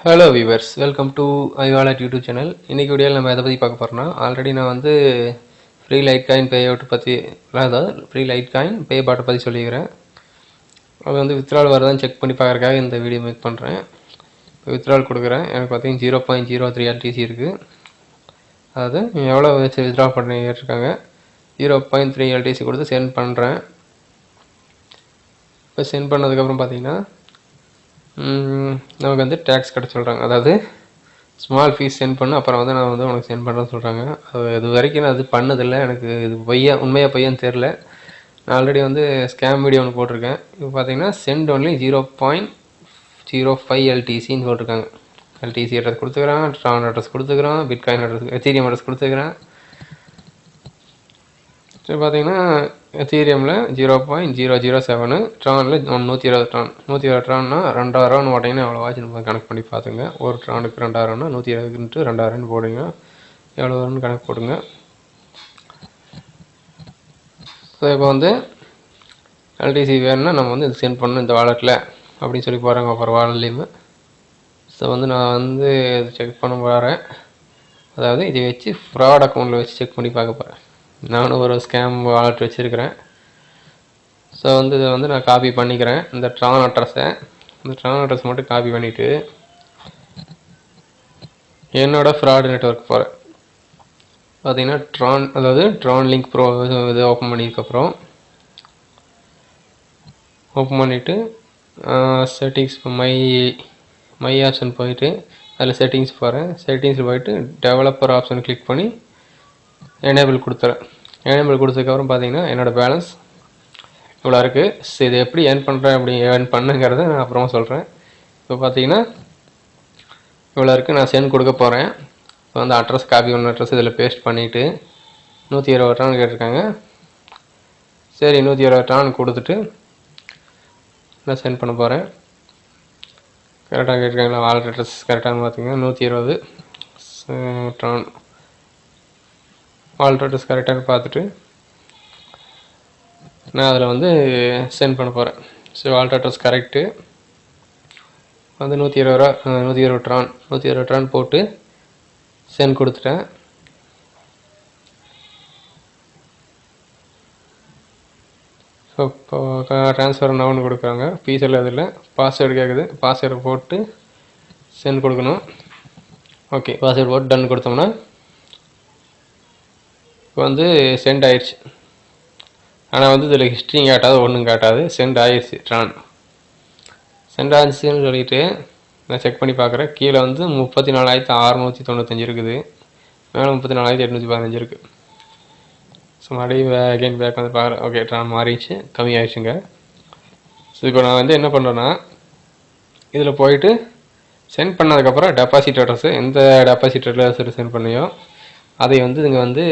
Hello viewers welcome to iWallet YouTube channel இன்றைக்கி வீடியோவில் நம்ம எதை பற்றி பார்க்க போகிறோம்னா ஆல்ரெடி நான் வந்து free lite coin pay out பற்றி அதாவது ஃப்ரீ லைட் காயின் பே பாட்டை பற்றி சொல்லிக்கிறேன் அது வந்து வித்ரால் வருதான்னு செக் பண்ணி பார்க்குறக்காக இந்த வீடியோ மேக் பண்ணுறேன் இப்போ வித்ரால் கொடுக்குறேன். எனக்கு பார்த்தீங்கன்னா zero point zero three LTC இருக்குது அதாவது எவ்வளோ வச்சு வித்ரா பண்ணி கேட்டிருக்காங்க ஜீரோ பாயிண்ட் த்ரீ எல்டிசி கொடுத்து சென்ட் பண்ணுறேன் இப்போ சென்ட் பண்ணதுக்கப்புறம் பார்த்தீங்கன்னா நமக்கு வந்து டேக்ஸ் கட்ட சொல்கிறாங்க அதாவது ஸ்மால் ஃபீஸ் சென்ட் பண்ணு அப்புறம் வந்து நான் வந்து உனக்கு சென்ட் பண்ணுறேன்னு சொல்கிறாங்க அது இது வரைக்கும் நான் அது பண்ணதில்லை. எனக்கு இது பொய்யா உண்மையாக பொய்யான்னு தெரில நான் ஆல்ரெடி வந்து ஸ்கேம் வீடியோ ஒன்று போட்டிருக்கேன். இப்போ பார்த்தீங்கன்னா send only zero point zero five எல்டிசின்னு போட்டிருக்காங்க. எல்டிசி அட்ரஸ் கொடுத்துக்கிறான் ட்ரான் அட்ரஸ் கொடுத்துக்கிறான் பிட்காயின் அட்ரஸ் எத்தீரியம் அட்ரஸ் கொடுத்துக்கிறேன். ஸோ பார்த்தீங்கன்னா எத்தீரியமில் zero point zero zero seven ட்ரானில் நூற்றி இருபது ட்ரான் நூற்றி இருபது ட்ரான்னா ரெண்டாயிரம்னு போட்டிங்கன்னா எவ்வளோ ஆச்சு நம்ம கணக்கு பண்ணி பார்த்துங்க ஒரு ட்ரானுக்கு ரெண்டாயிரம்னா நூற்றி இருபதுன்ட்டு ரெண்டாயிரம்னு போடுங்க. எவ்வளோ வரும்னு கணக்கு போடுங்க. ஸோ இப்போ வந்து எல்டிசி வேணும்னா நம்ம வந்து இது சென்ட் பண்ணணும் இந்த வாலெட்டில் அப்படின்னு சொல்லி போகிறாங்க அப்புறம் வாலெட்லேயுமே ஸோ வந்து நான் வந்து செக் பண்ண போகிறேன் அதாவது இதை வச்சு ஃப்ராட் அக்கௌண்ட்டில் வச்சு செக் பண்ணி பார்க்க போகிறேன் நானும் ஒரு ஸ்கேம் வாலெட் வச்சுருக்கிறேன். ஸோ வந்து இதை வந்து நான் காப்பி பண்ணிக்கிறேன். இந்த ட்ரான் அட்ரஸை இந்த ட்ரான் அட்ரஸ் மட்டும் காப்பி பண்ணிவிட்டு என்னோடய ஃப்ராட் நெட்ஒர்க் போகிறேன் பார்த்தீங்கன்னா ட்ரான் அதாவது ட்ரான் லிங்க் ப்ரோ இது ஓப்பன் பண்ணியிருக்கப்புறம் ஓப்பன் பண்ணிவிட்டு செட்டிங்ஸ் மை மை ஆப்ஷன் போயிட்டு அதில் செட்டிங்ஸ் போகிறேன் செட்டிங்ஸில் போயிட்டு டெவலப்பர் ஆப்ஷன் கிளிக் பண்ணி எனேபிள் கொடுத்துறேன். எனேபிள் கொடுத்ததுக்கப்புறம் பார்த்தீங்கன்னா என்னோடய பேலன்ஸ் இவ்வளோ இருக்குது சரி இதை எப்படி ஏர்ன் பண்ணுறேன் அப்படி ஏர்ன் பண்ணுங்கிறத நான் அப்புறமா சொல்கிறேன் இப்போ பார்த்தீங்கன்னா இவ்வளோ இருக்குது நான் சென்ட் கொடுக்க போகிறேன் இப்போ வந்து அட்ரஸ் காப்பி ஒன்று அட்ரஸ் இதில் பேஸ்ட் பண்ணிவிட்டு நூற்றி இருபது டான் கேட்டிருக்காங்க. சரி நூற்றி இருபது டான் கொடுத்துட்டு நான் சென்ட் பண்ண போகிறேன் கரெக்டாக கேட்டிருக்காங்களா? வாலெட் அட்ரஸ் கரெக்டானு பார்த்தீங்கன்னா நூற்றி இருபது டான் வாலெட் அட்ரஸ் பார்த்துட்டு நான் அதில் வந்து சென்ட் பண்ண போகிறேன் ஸோ வாலெட் அட்ரஸ் கரெக்டு வந்து நூற்றி இருபது ரூபா நூற்றி இருபது ட்ரான் நூற்றி இருபது ட்ரான் போட்டு சென்ட் கொடுத்துட்டேன். ஸோ இப்போ ட்ரான்ஸ்ஃபர் நவுன்னு கொடுக்குறாங்க. இல்லை. அதில் பாஸ்வேர்டு கேட்குது பாஸ்வேர்டு போட்டு சென்ட் கொடுக்கணும். ஓகே பாஸ்வேர்டு போட்டு டன் கொடுத்தோம்னா வந்து சென்ட் ஆயிடுச்சு. ஆனால் வந்து இதில் ஹிஸ்ட்ரியும் காட்டாது ஒன்றும் காட்டாது. சென்ட் ஆயிடுச்சு ட்ரான் சென்ட் ஆயிடுச்சுன்னு சொல்லிட்டு நான் செக் பண்ணி பார்க்குறேன் கீழே வந்து முப்பத்தி நாலாயிரத்தி அறநூற்றி தொண்ணூத்தஞ்சு இருக்குது. மேலே முப்பத்தி நாலாயிரத்தி எட்நூற்றி பதினஞ்சு இருக்குது ஸோ மறுபடியும் அகைன் பேக் வந்து பார்க்குறேன் ஓகே ட்ரான் மாறிடுச்சு. கம்மி ஆயிடுச்சுங்க ஸோ இப்போ நான் வந்து என்ன பண்ணுறேன்னா இதில் போயிட்டு சென்ட் பண்ணதுக்கப்புறம் டெபாசிட் அட்ரஸ் எந்த டெபாசிட் அட்ரஸ் சென்ட் பண்ணியோ அதை வந்து இங்கே வந்து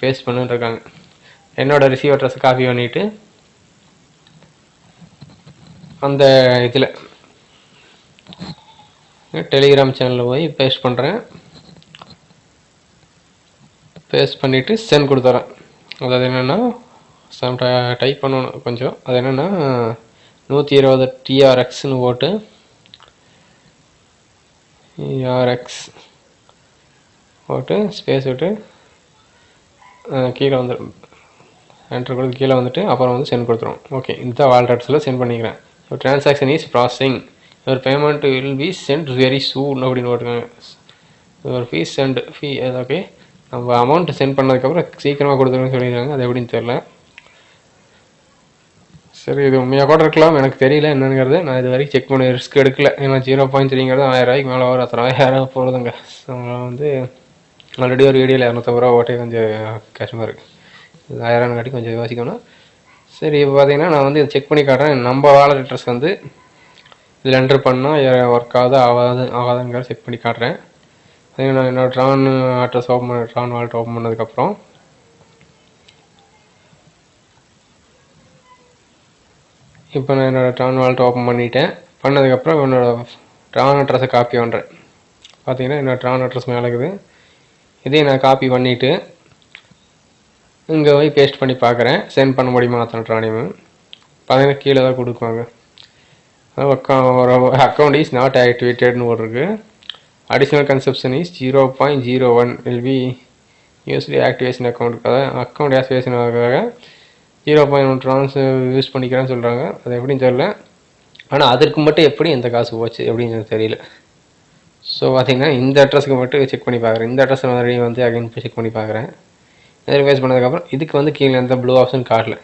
பேஸ்ட் பண்ணுன்னு இருக்காங்க. ரிசீவ் அட்ரஸ் காப்பி பண்ணிவிட்டு அந்த இதில் டெலிகிராம் சேனலில் போய் பேஸ்ட் பண்ணுறேன் பேஸ்ட் பண்ணிவிட்டு சென்ட் கொடுத்துறேன். அதாவது என்னென்னா சம் டைப் பண்ணணும் கொஞ்சம். அது என்னென்னா நூற்றி இருபது டிஆர்எக்ஸ்னு போட்டு டிஆர்எக்ஸ் போட்டு ஸ்பேஸ் விட்டு கீழே வந்துடும் என்ட்ரு கொடுத்து கீழே வந்துட்டு அப்புறம் வந்து சென்ட் கொடுத்துரும். ஓகே இந்த வால்டட்ஸில் சென்ட் பண்ணிக்கிறேன். So transaction is processing your payment will be sent very soon அப்படின்னு போட்டுருக்காங்க. Your fees sent fee okay நம்ம அமௌண்ட் சென்ட் பண்ணதுக்கப்புறம் சீக்கிரமாக கொடுத்துருன்னு சொல்லியிருக்காங்க. அது எப்படின்னு தெரில சரி இது உண்மையாக கூட இருக்கலாம். எனக்கு தெரியல என்னங்கிறது. நான் இது வரைக்கும் செக் பண்ணி ரிஸ்க் எடுக்கல. ஏன்னா ஜீரோ பாயிண்ட் த்ரீங்கிறது ஆயிரம் ரூபாய்க்கு மேலே வரும். அத்தனை ஆயிரம் போகிறதுங்க ஸோ வந்து ஆல்ரெடி ஒரு வீடியோவில் இரநூத்தம்பது ரூபா ஓட்டே கொஞ்சம் கஷ்டமாக இருக்குது ஆயிரம் காட்டி கொஞ்சம் யோசிக்கணும். சரி இப்போ பார்த்தீங்கன்னா நான் வந்து செக் பண்ணி காட்டுறேன். நம்ம வாலெட் அட்ரஸ் வந்து இதில் என்ட்ரு பண்ணால் ஒர்க் ஆகுது ஆகாது ஆகாதுங்கிற செக் பண்ணி காட்டுறேன். அதே நான் என்னோட ட்ரான் அட்ரஸ் ஓப்பன் பண்ண ட்ரான் வாலெட் ஓப்பன் பண்ணதுக்கப்புறம் இப்போ நான் என்னோடய ட்ரான் வாலெட் ஓப்பன் பண்ணிட்டேன். பண்ணதுக்கப்புறம் என்னோடய ட்ரான் அட்ரஸை காப்பி பண்ணுறேன் பார்த்தீங்கன்னா என்னோடய ட்ரான் அட்ரஸ் மேலே இருக்குது. இதையும் நான் காப்பி பண்ணிவிட்டு இங்கே போய் பேஸ்ட் பண்ணி பார்க்குறேன் சென்ட் பண்ண முடியுமா அத்தனை ட்ரானையும் பார்த்தீங்கன்னா கீழே தான் கொடுக்குவாங்க. அக்கௌண்ட் இஸ் நாட் ஆக்டிவேட்டட்னு போட்டிருக்கு. Additional consumption is zero point zero one will be usually activation அக்கௌண்ட்டுக்காக account activation ஆகிறதுக்காக zero point one Trons use பண்ணிக்கிறேன்னு சொல்கிறாங்க அது எப்படின்னு தெரியல. ஆனால் அதற்கு மட்டும் எப்படி எந்த காசு போச்சு? எப்படின்னு தெரியல. ஸோ பார்த்தீங்கன்னா இந்த அட்ரஸுக்கு மட்டும் செக் பண்ணி பார்க்குறேன் இந்த அட்ரஸ் மறுபடியும் வந்து அகைன் செக் பண்ணி பார்க்குறேன் வெரிஃபைஸ் பண்ணதுக்கப்புறம் இதுக்கு வந்து கீழே எந்த ப்ளூ ஆப்ஷன் காட்டல.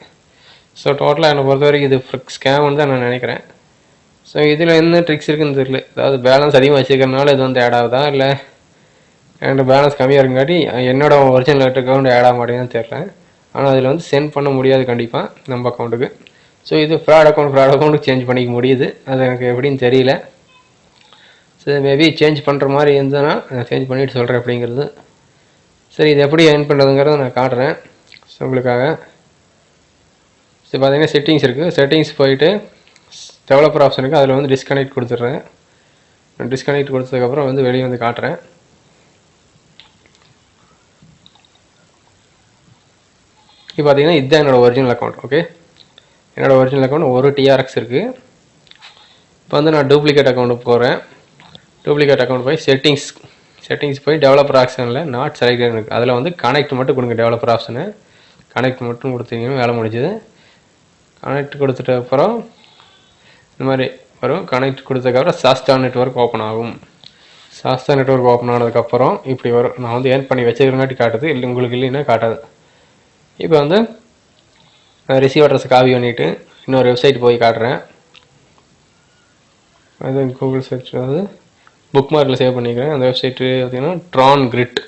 ஸோ டோட்டலாக என்னை பொறுத்த வரைக்கும் இது ஸ்கேம்னு தான் நான் நினைக்கிறேன். ஸோ இதில் என்ன ட்ரிக்ஸ் இருக்குன்னு தெரியல. அதாவது பேலன்ஸ் அதிகமாக வச்சுருக்கறனால இது வந்து ஆட் ஆகுதா? இல்லை என்கிட்ட பேலன்ஸ் கம்மியாக இருக்குங்காட்டி என்னோட ஒரிஜினல் அக்கௌண்ட் ஆட் ஆக மாட்டேங்குதுன்னு தெரியல. ஆனால் அதில் வந்து சென்ட் பண்ண முடியாது கண்டிப்பாக நம்ம அக்கௌண்ட்டுக்கு ஸோ இது ஃப்ராட் அக்கௌண்ட் ஃப்ராட் அக்கௌண்ட்டுக்கு சேஞ்ச் பண்ணிக்க முடியுது. அது எனக்கு எப்படின்னு தெரியல. ஸோ மேபி சேஞ்ச் பண்ணுற மாதிரி இருந்ததுன்னா நான் சேஞ்ச் பண்ணிவிட்டு சொல்கிறேன் அப்படிங்கிறது. சரி இது எப்படி ஏர்ன் பண்ணுறதுங்கிறத நான் காட்டுறேன். ஸோ உங்களுக்காக. ஸோ பார்த்தீங்கன்னா செட்டிங்ஸ் இருக்குது செட்டிங்ஸ் போயிட்டு டெவலப்பர் ஆப்ஷன் இருக்குது அதில் வந்து டிஸ்கனெக்ட் கொடுத்துட்றேன். டிஸ்கனெக்ட் கொடுத்ததுக்கப்புறம் வந்து வெளியே வந்து காட்டுறேன். இப்போ பார்த்தீங்கன்னா இதுதான் என்னோடய ஒரிஜினல் அக்கௌண்ட் ஓகே என்னோடய ஒரிஜினல் அக்கௌண்ட் ஒரு டிஆர்எக்ஸ் இருக்குது இப்போ வந்து நான் டூப்ளிகேட் அக்கௌண்ட்டுக்கு போகிறேன் டூப்ளிகேட் அக்கௌண்ட் போய் செட்டிங்ஸ் செட்டிங்ஸ் போய் டெவலப்பர் ஆப்ஷனில் நாட் செலக்டட் இருக்குது அதில் வந்து கனெக்ட் மட்டும் கொடுங்க டெவலப்பர் ஆப்ஷனு கனெக்ட் மட்டும் கொடுத்தீங்கன்னா வேலை முடிஞ்சுது. கனெக்ட் கொடுத்துட்ட அப்புறம் இந்த மாதிரி வரும். கனெக்ட் கொடுத்ததுக்கப்புறம் சாஸ்தா நெட்ஒர்க் ஓப்பன் ஆகும். சாஸ்தா நெட்ஒர்க் ஓப்பன் ஆனதுக்கப்புறம் இப்படி வரும். நான் வந்து ஏர்ன் பண்ணி வச்சுக்கிறங்காட்டி காட்டுது. இல்லை உங்களுக்கு இல்லைன்னா காட்டாது. இப்போ வந்து ரிசீவ் அட்ரஸ் காவி பண்ணிவிட்டு இன்னொரு வெப்சைட் போய் காட்டுறேன். அது கூகுள் சர்ச் வந்து புக் மார்க்கில் சேவ் பண்ணிக்கிறேன். அந்த வெப்சைட்டு பார்த்தீங்கன்னா ட்ரான் கிரிட்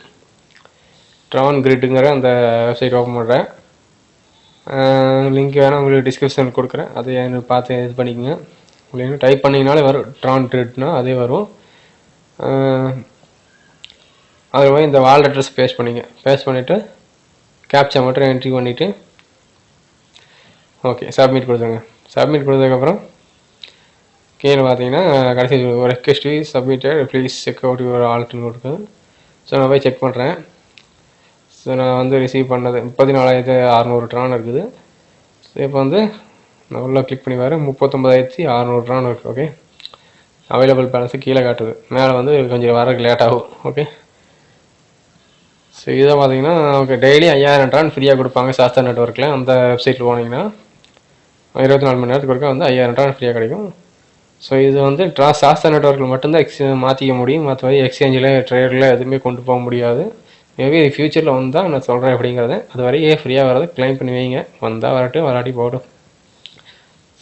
ட்ரான் கிரிட்டுங்கிற அந்த வெப்சைட் ஓப்பன் பண்ணுறேன் லிங்க் வேணால் உங்களுக்கு டிஸ்கிரிப்ஷன் கொடுக்குறேன். அதை எனக்கு பார்த்து இது பண்ணிக்கோங்க. உங்களுக்கு டைப் பண்ணிங்கனாலே வரும். ட்ரான் கிரிட்னா அதே வரும். அது போய் இந்த வால் அட்ரஸ் பேஸ்ட் பண்ணிங்க. பேஸ்ட் பண்ணிவிட்டு கேப்சா மட்டும் என்ட்ரி பண்ணிவிட்டு ஓகே சப்மிட் கொடுத்துருங்க. சப்மிட் கொடுத்ததுக்கப்புறம் கீழே பார்த்தீங்கன்னா கடைசி ஒரு request submitted please check out your ஆல்ட்னு கொடுக்கு ஸோ நான் போய் செக் பண்ணுறேன் ஸோ நான் வந்து ரிசீவ் பண்ணது முப்பத்தி நாலாயிரத்தி அறநூறு ட்ரான் இருக்குது. ஸோ இப்போ வந்து நான் உள்ளே கிளிக் பண்ணி வரேன் முப்பத்தொம்பதாயிரத்தி அறநூறு ட்ரான் இருக்குது ஓகே அவைலபிள் பேலன்ஸு கீழே காட்டுது. மேலே வந்து கொஞ்சம் வரக்கு லேட் ஆகும் ஓகே ஸோ இதை பார்த்தீங்கன்னா ஓகே டெய்லி ஐயாயிரம் ட்ரான் ஃப்ரீயாக கொடுப்பாங்க சாஸ்தா நெட்ஒர்க்கில் அந்த வெப்சைட்டில் போனீங்கன்னா இருபத்தி நாலு மணி நேரத்துக்கு ஒருக்கா வந்து ஐயாயிரம் ட்ரான் ஃப்ரீயாக கிடைக்கும். ஸோ இது வந்து ட்ரா சாஸ்தா நெட்ஒர்க்கில் மட்டும்தான் எக்ஸ் மாற்றிக்க முடியும். மற்றபடி எக்ஸ்சேஞ்சில் ட்ரேடில் எதுவுமே கொண்டு போக முடியாது. மேபி ஃப்யூச்சரில் வந்தால் நான் சொல்கிறேன் அப்படிங்கிறத. அது வரையே ஃப்ரீயாக வர்றது கிளைம் பண்ணி வைங்க. வந்தால் வரட்டும் வராட்டி போகட்டும்.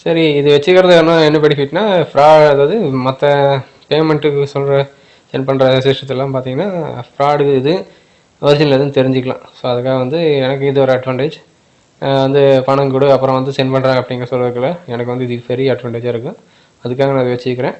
சரி இது வச்சுக்கிறது என்ன என்ன பெனிஃபிட்னா ஃப்ரா அதாவது மற்ற பேமெண்ட்டுக்கு சொல்கிற சென்ட் பண்ணுற சிஸ்டத்தெல்லாம் பார்த்தீங்கன்னா ஃப்ராடு இது ஒரிஜினல் எதுவும் தெரிஞ்சுக்கலாம். ஸோ அதுக்காக வந்து எனக்கு இது ஒரு அட்வான்டேஜ் வந்து பணம் கொடு அப்புறம் வந்து சென்ட் பண்ணுறாங்க அப்படிங்கிற சொல்கிறதுக்குள்ள எனக்கு வந்து இது பெரிய அட்வான்டேஜாக இருக்குது அதுக்காக நான் அதை வச்சுக்கிறேன்